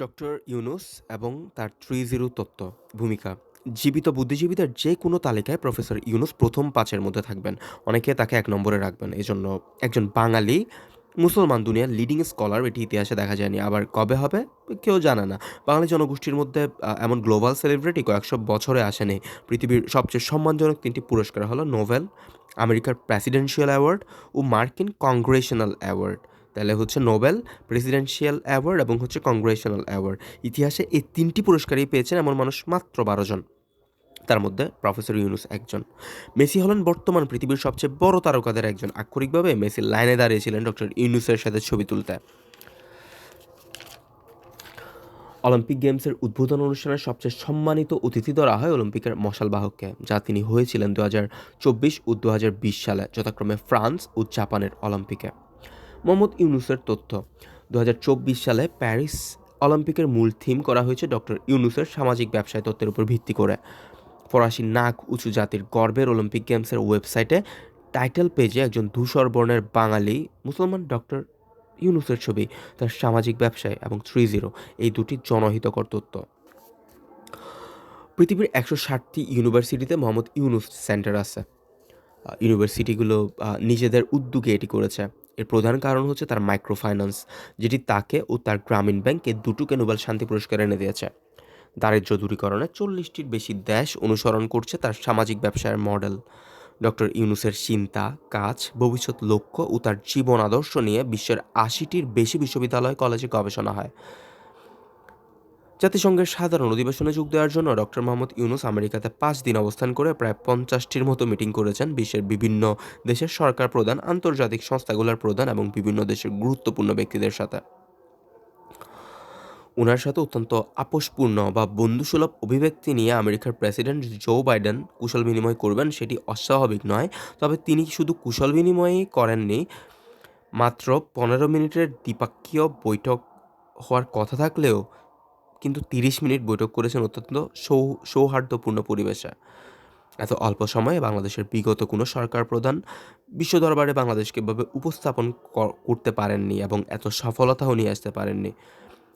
Doctor Yunus এবং তার three zero তত্ত্ব ভূমিকা। জীবিত বুদ্ধিজীবীদের যে কোনো তালিকায় প্রফেসর ইউনুস প্রথম পাঁচের মধ্যে থাকবেন। অনেকে তাকে এক নম্বরে রাখবেন। এজন্য একজন বাঙালি মুসলমান দুনিয়ার লিডিং স্কলার এটি ইতিহাসে দেখা যায়নি। আবার কবে হবে? কেউ জানে না। বাঙালি জনগোষ্ঠীর মধ্যে এমন গ্লোবাল সেলিব্রিটি কয়েকশো বছরে আসেনি। পৃথিবীর সবচেয়ে সম্মানজনক তিনটি পুরস্কার হলো নোভেল আমেরিকার প্রেসিডেন্সিয়াল অ্যাওয়ার্ড ও মার্কিন কংগ্রেশনাল অ্যাওয়ার্ড তাহলে হচ্ছে নোবেল, প্রেসিডেন্সিয়াল অ্যাওয়ার্ড এবং হচ্ছে কংগ্রেশনাল অ্যাওয়ার্ড। ইতিহাসে এই তিনটি পুরস্কারই পেয়েছেন এমন মানুষ মাত্র বারো জন। তার মধ্যে প্রফেসর ইউনুস একজন। মেসি হলেন বর্তমান পৃথিবীর সবচেয়ে বড় তারকাদের একজন। আক্ষরিকভাবে মেসি লাইনে দাঁড়িয়েছিলেন ডক্টর ইউনুসের সাথে ছবি তুলতে। অলিম্পিক গেমসের উদ্বোধন অনুষ্ঠানের সবচেয়ে সম্মানিত অতিথি ধরা হয় অলিম্পিকের মশাল বাহককে যা তিনি হয়েছিলেন দু হাজার চব্বিশ ও দু হাজার বিশ সালে, যথাক্রমে ফ্রান্স ও জাপানের অলিম্পিকে। মোহাম্মদ ইউনুসের তথ্য। দু হাজার চব্বিশ সালে প্যারিস অলিম্পিকের মূল থিম করা হয়েছে ডক্টর ইউনুসের সামাজিক ব্যবসায় তত্ত্বের উপর ভিত্তি করে। ফরাসি নাক উঁচু জাতির গর্বের অলিম্পিক গেমসের ওয়েবসাইটে টাইটেল পেজে একজন ধূসর বর্ণের বাঙালি মুসলমান ডক্টর ইউনুসের ছবি, তার সামাজিক ব্যবসায় এবং থ্রি জিরো, এই দুটি জনহিতকর তথ্য। পৃথিবীর একশো ষাটটি ইউনিভার্সিটিতে মোহাম্মদ ইউনুস সেন্টার আছে। ইউনিভার্সিটিগুলো নিজেদের উদ্যোগে এটি করেছে। এর প্রধান কারণ হচ্ছে তার মাইক্রো ফাইন্যান্স যেটি তাকে ও তার গ্রামীণ ব্যাংকে দুটোকে নোবেল শান্তি পুরস্কার এনে দিয়েছে। দারিদ্র দূরীকরণে চল্লিশটির বেশি দেশ অনুসরণ করছে তার সামাজিক ব্যবসায়ের মডেল ডক্টর ইউনুসের চিন্তা, কাজ, ভবিষ্যৎ লক্ষ্য ও তার জীবন আদর্শ নিয়ে বিশ্বের আশিটির বেশি বিশ্ববিদ্যালয়, কলেজে গবেষণা হয়। জাতিসংঘের সাধারণ অধিবেশনে যোগ দেওয়ার জন্য ডক্টর মোহাম্মদ ইউনুস আমেরিকাতে পাঁচ দিন অবস্থান করে প্রায় পঞ্চাশটির মতো মিটিং করেছেন বিশ্বের বিভিন্ন দেশের সরকার প্রধান, আন্তর্জাতিক সংস্থাগুলোর প্রধান এবং বিভিন্ন দেশের গুরুত্বপূর্ণ ব্যক্তিদের সাথে। ওনার সাথে অত্যন্ত আপোষপূর্ণ বা বন্ধুসুলভ অভিব্যক্তি নিয়ে আমেরিকার প্রেসিডেন্ট জো বাইডেন কুশল বিনিময় করবেন সেটি অস্বাভাবিক নয়, তবে তিনি শুধু কুশল বিনিময়ই করেননি, মাত্র পনেরো মিনিটের দ্বিপাক্ষীয় বৈঠক হওয়ার কথা থাকলেও কিন্তু তিরিশ মিনিট বৈঠক করেছেন অত্যন্ত সৌ, সৌহার্দ্যপূর্ণ পরিবেশে। এত অল্প সময়ে বাংলাদেশের বিগত কোনো সরকার প্রধান বিশ্ব দরবারে বাংলাদেশকে এভাবে উপস্থাপন করতে পারেননি এবং এত সফলতাও নিয়ে আসতে পারেননি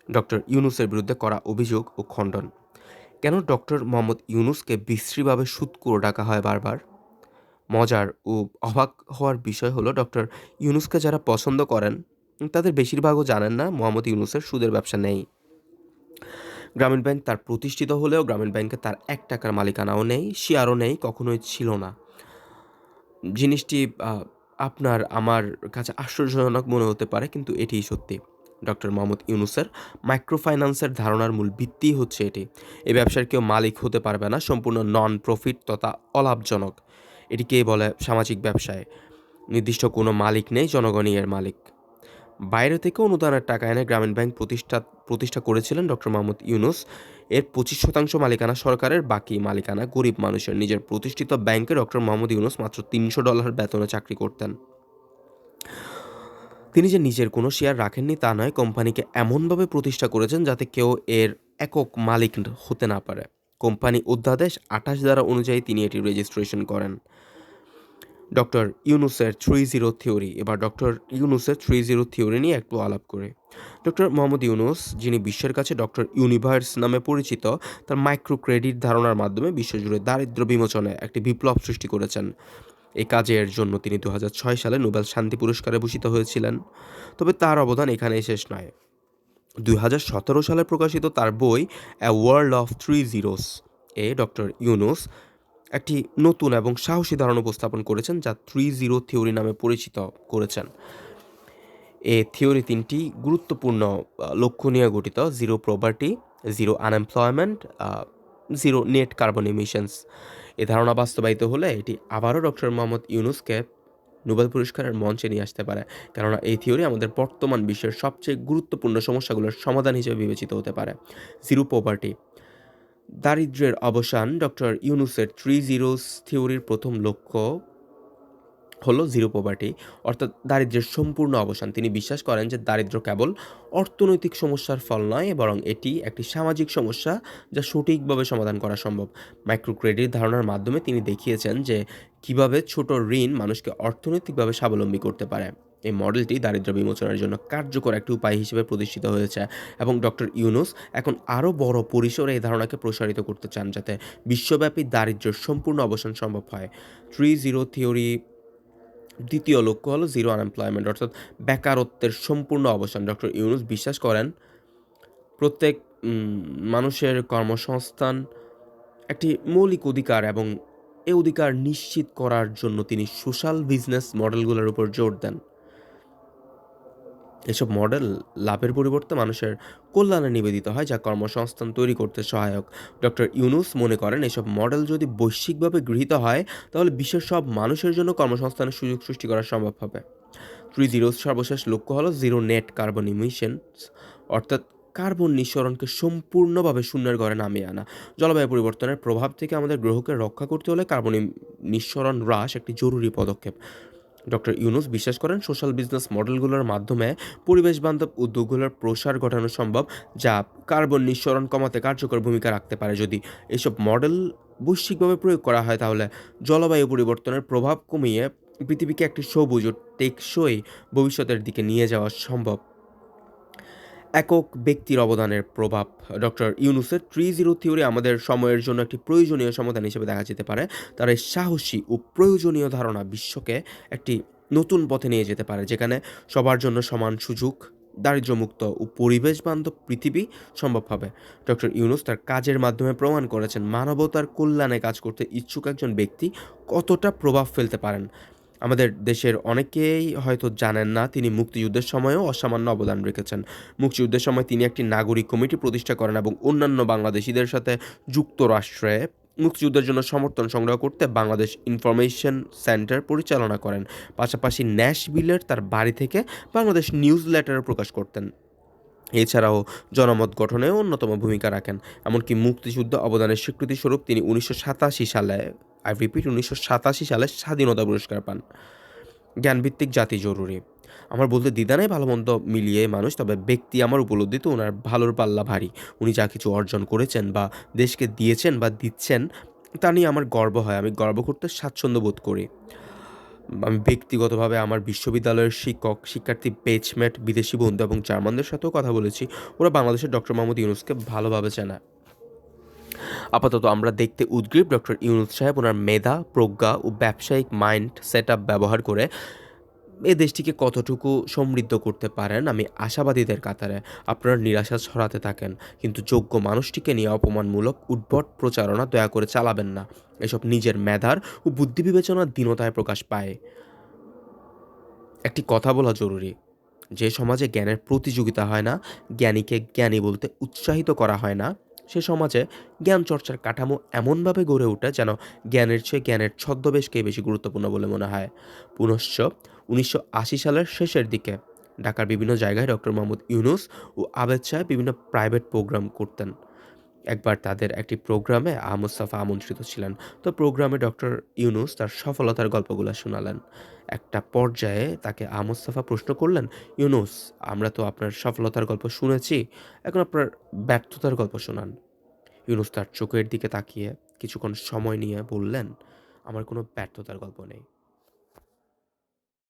ডক্টর ইউনুসের বিরুদ্ধে করা অভিযোগ ও খণ্ডন। কেন ডক্টর মোহাম্মদ ইউনুসকে বিশ্রীভাবে সুৎকুর ডাকা হয় বারবার? মজার ও অবাক হওয়ার বিষয় হলো ডক্টর ইউনুসকে যারা পছন্দ করেন, তাদের বেশিরভাগও জানেন না মোহাম্মদ ইউনুসের সুদের ব্যবসা নেই। গ্রামীণ ব্যাংক তার প্রতিষ্ঠিত হলেও গ্রামীণ ব্যাংকে তার এক টাকার মালিকানাও নেই শেয়ারও নেই, কখনোই ছিল না। জিনিসটি আপনার, আমার কাছে আশ্চর্যজনক মনে হতে পারে, কিন্তু এটিই সত্যি। ডক্টর মোহাম্মদ ইউনুসের মাইক্রোফাইন্যান্সের ধারণার মূল ভিত্তিই হচ্ছে এটি। এই ব্যবসার কেউ মালিক হতে পারবে না, সম্পূর্ণ নন প্রফিট তথা অলাভজনক। এটিকেই বলে? সামাজিক ব্যবসায়। নির্দিষ্ট কোনো মালিক নেই, জনগণই এর মালিক। বাইরে থেকে অনুদানের টাকা এনে গ্রামীণ ব্যাংক প্রতিষ্ঠা প্রতিষ্ঠা করেছিলেন ডক্টর মোহাম্মদ ইউনুস। এর পঁচিশ শতাংশ মালিকানা সরকারের, বাকি মালিকানা গরিব মানুষের। নিজের প্রতিষ্ঠিত ব্যাংকে ডক্টর মোহাম্মদ ইউনুস মাত্র তিনশো ডলার বেতনে চাকরি করতেন। তিনি যে নিজের কোনো শেয়ার রাখেননি তা নয়, কোম্পানিকে এমনভাবে প্রতিষ্ঠা করেছেন যাতে কেউ এর একক মালিক হতে না পারে। কোম্পানি অধ্যাদেশ আঠাশ দ্বারা অনুযায়ী তিনি এটি রেজিস্ট্রেশন করেন। ডক্টর ইউনুসের থ্রি জিরো থিওরি। এবার ডক্টর ইউনুসের থ্রি জিরো থিওরি নিয়ে একটু আলাপ করে। ডক্টর মোহাম্মদ ইউনুস, যিনি বিশ্বের কাছে ডক্টর ইউনিভার্স নামে পরিচিত, তার মাইক্রো ক্রেডিট ধারণার মাধ্যমে বিশ্বজুড়ে দারিদ্র্য বিমোচনে একটি বিপ্লব সৃষ্টি করেছেন। এই কাজের জন্য তিনি দু হাজার ছয় সালে নোবেল শান্তি পুরস্কারে ভূষিত হয়েছিলেন। তবে তার অবদান এখানেই শেষ নয়। দুই সালে প্রকাশিত তার বই a world of three zeros A doctor Yunus একটি নতুন এবং সাহসী ধারণা উপস্থাপন করেছেন, যা থ্রি জিরো থিওরি নামে পরিচিত করেছেন। এ থিওরি তিনটি গুরুত্বপূর্ণ লক্ষ্য নিয়ে গঠিত। Zero property, zero unemployment zero net carbon emissions এ ধারণা বাস্তবায়িত হলে এটি আবারও ডক্টর মোহাম্মদ ইউনুসকে নোবেল পুরস্কারের মঞ্চে নিয়ে আসতে পারে। কেননা এই থিওরি আমাদের বর্তমান বিশ্বের সবচেয়ে গুরুত্বপূর্ণ সমস্যাগুলোর সমাধান হিসেবে বিবেচিত হতে পারে। জিরো পভার্টি দারিদ্র্যের অবসান ডক্টর ইউনুসের থ্রি জিরোস থিওরির প্রথম লক্ষ্য হলো জিরো পভার্টি অর্থাৎ দারিদ্র্যের সম্পূর্ণ অবসান। তিনি বিশ্বাস করেন যে দারিদ্র্য কেবল অর্থনৈতিক সমস্যার ফল নয়, বরং এটি একটি সামাজিক সমস্যা যা সঠিকভাবে সমাধান করা সম্ভব। মাইক্রো ক্রেডিট ধারণার মাধ্যমে তিনি দেখিয়েছেন যে কীভাবে ছোট ঋণ মানুষকে অর্থনৈতিকভাবে স্বাবলম্বী করতে পারে। এই মডেলটি দারিদ্র্য বিমোচনের জন্য কার্যকর একটি উপায় হিসেবে প্রতিষ্ঠিত হয়েছে এবং ডক্টর ইউনুস এখন আরও বড় পরিসরে এই ধারণাকে প্রসারিত করতে চান যাতে বিশ্বব্যাপী দারিদ্র্যের সম্পূর্ণ অবসান সম্ভব হয়। থ্রি জিরো থিওরি দ্বিতীয় লক্ষ্য হলো জিরো আনএমপ্লয়মেন্ট অর্থাৎ বেকারত্বের সম্পূর্ণ অবসান। ডক্টর ইউনুস বিশ্বাস করেন, প্রত্যেক মানুষের কর্মসংস্থান একটি মৌলিক অধিকার এবং এ অধিকার নিশ্চিত করার জন্য তিনি সোশ্যাল বিজনেস মডেলগুলোর উপর জোর দেন। এসব মডেল লাভের পরিবর্তে মানুষের কল্যাণে নিবেদিত হয়, যা কর্মসংস্থান তৈরি করতে সহায়ক। ডক্টর ইউনুস মনে করেন, এসব মডেল যদি বৈশ্বিকভাবে গৃহীত হয়, তাহলে বিশ্বের সব মানুষের জন্য কর্মসংস্থানের সুযোগ সৃষ্টি করা সম্ভব হবে। থ্রি জিরো সর্বশেষ লক্ষ্য হলো জিরো নেট কার্বন ইমিশনস, অর্থাৎ কার্বন নিঃসরণকে সম্পূর্ণভাবে শূন্যের ঘরে নামিয়ে আনা। জলবায়ু পরিবর্তনের প্রভাব থেকে আমাদের গ্রহকে রক্ষা করতে হলে কার্বন নিঃসরণ হ্রাস একটি জরুরি পদক্ষেপ। ডক্টর ইউনুস বিশ্বাস করেন সোশ্যাল বিজনেস মডেলগুলোর মাধ্যমে পরিবেশ বান্ধব উদ্যোগগুলোর প্রসার ঘটানো সম্ভব, যা কার্বন নিঃসরণ কমাতে কার্যকর ভূমিকা রাখতে পারে। যদি এসব মডেল বৈশ্বিকভাবে প্রয়োগ করা হয়, তাহলে জলবায়ু পরিবর্তনের প্রভাব কমিয়ে পৃথিবীকে একটি সবুজ ও টেকসই ভবিষ্যতের দিকে নিয়ে যাওয়া সম্ভব। একক ব্যক্তির অবদানের প্রভাব। ডক্টর ইউনুসের থ্রি জিরো থিওরি আমাদের সময়ের জন্য একটি প্রয়োজনীয় সমাধান হিসেবে দেখা যেতে পারে। তার এই সাহসী ও প্রয়োজনীয় ধারণা বিশ্বকে একটি নতুন পথে নিয়ে যেতে পারে, যেখানে সবার জন্য সমান সুযোগ, দারিদ্র্যমুক্ত ও পরিবেশ বান্ধব পৃথিবী সম্ভব হবে। ডক্টর ইউনুস তার কাজের মাধ্যমে প্রমাণ করেছেন মানবতার কল্যাণে কাজ করতে ইচ্ছুক একজন ব্যক্তি কতটা প্রভাব ফেলতে পারেন। আমাদের দেশের অনেকেই হয়তো জানেন না, তিনি মুক্তিযুদ্ধের সময়ও অসামান্য অবদান রেখেছেন। মুক্তিযুদ্ধের সময় তিনি একটি নাগরিক কমিটি প্রতিষ্ঠা করেন এবং অন্যান্য বাংলাদেশিদের সাথে যুক্তরাষ্ট্রে মুক্তিযুদ্ধের জন্য সমর্থন সংগ্রহ করতে বাংলাদেশ ইনফরমেশন সেন্টার পরিচালনা করেন। পাশাপাশি ন্যাশবিলের তার বাড়ি থেকে বাংলাদেশ নিউজ লেটার প্রকাশ করতেন। এছাড়াও জনমত গঠনেও অন্যতম ভূমিকা রাখেন। এমনকি মুক্তিযুদ্ধ অবদানের স্বীকৃতিস্বরূপ তিনি উনিশশো সাতাশি সালে আই রিপিট উনিশশো সাতাশি সালে স্বাধীনতা পুরস্কার পান। জ্ঞানভিত্তিক জাতি জরুরি। আমার বলতে দ্বিধা নেই, ভালো মন্দ মিলিয়ে মানুষ, তবে ব্যক্তি আমার উপলব্ধি তো ওনার ভালোর পাল্লা ভারী। উনি যা কিছু অর্জন করেছেন বা দেশকে দিয়েছেন বা দিচ্ছেন, তা নিয়ে আমার গর্ব হয়। আমি গর্ব করতে স্বাচ্ছন্দ্য বোধ করি। আমি ব্যক্তিগতভাবে আমার বিশ্ববিদ্যালয়ের শিক্ষক, শিক্ষার্থী বেচমেট বিদেশি বন্ধু এবং জার্মানদের সাথেও কথা বলেছি। ওরা বাংলাদেশের ডক্টর মোহাম্মদ ইউনুসকে ভালোভাবে চেনা। আপাতত আমরা দেখতে উদ্গ্রীব ডক্টর ইউনুস সাহেব, ওনার মেধা, প্রজ্ঞা ও ব্যবসায়িক মাইন্ড সেট ব্যবহার করে এ দেশটিকে কতটুকু সমৃদ্ধ করতে পারেন, আমি আশাবাদীদের কাতারে আপনারা নিরাশা ছড়াতে থাকেন। কিন্তু যোগ্য মানুষটিকে নিয়ে অপমানমূলক, উদ্ভট প্রচারণা দয়া করে চালাবেন না। এসব নিজের মেধার ও বুদ্ধি বিবেচনার দীনতায় প্রকাশ পায়। একটি কথা বলা জরুরি, যে সমাজে জ্ঞানের প্রতিযোগিতা হয় না, জ্ঞানীকে জ্ঞানী বলতে উৎসাহিত করা হয় না। সে সমাজে জ্ঞান চর্চার কাঠামো এমনভাবে গড়ে ওঠে যেন জ্ঞানের চেয়ে জ্ঞানের ছদ্মবেশকেই বেশি গুরুত্বপূর্ণ বলে মনে হয়। পুনশ্চ উনিশশো আশি সালের শেষের দিকে ঢাকার বিভিন্ন জায়গায় ডক্টর মোহাম্মদ ইউনুস ও আবেদ সাহেব বিভিন্ন প্রাইভেট প্রোগ্রাম করতেন। একবার তাদের একটি প্রোগ্রামে আহমদ সাফা আমন্ত্রিত ছিলেন। তো প্রোগ্রামে ডক্টর ইউনুস তার সফলতার গল্পগুলো শোনালেন। একটা পর্যায়ে তাকে আহমদ সাফা প্রশ্ন করলেন, ইউনুস, আমরা তো আপনার সফলতার গল্প শুনেছি, এখন আপনার ব্যর্থতার গল্প শোনান। ইউনুস তার চোখের দিকে তাকিয়ে কিছুক্ষণ সময় নিয়ে বললেন, আমার কোনো ব্যর্থতার গল্প নেই।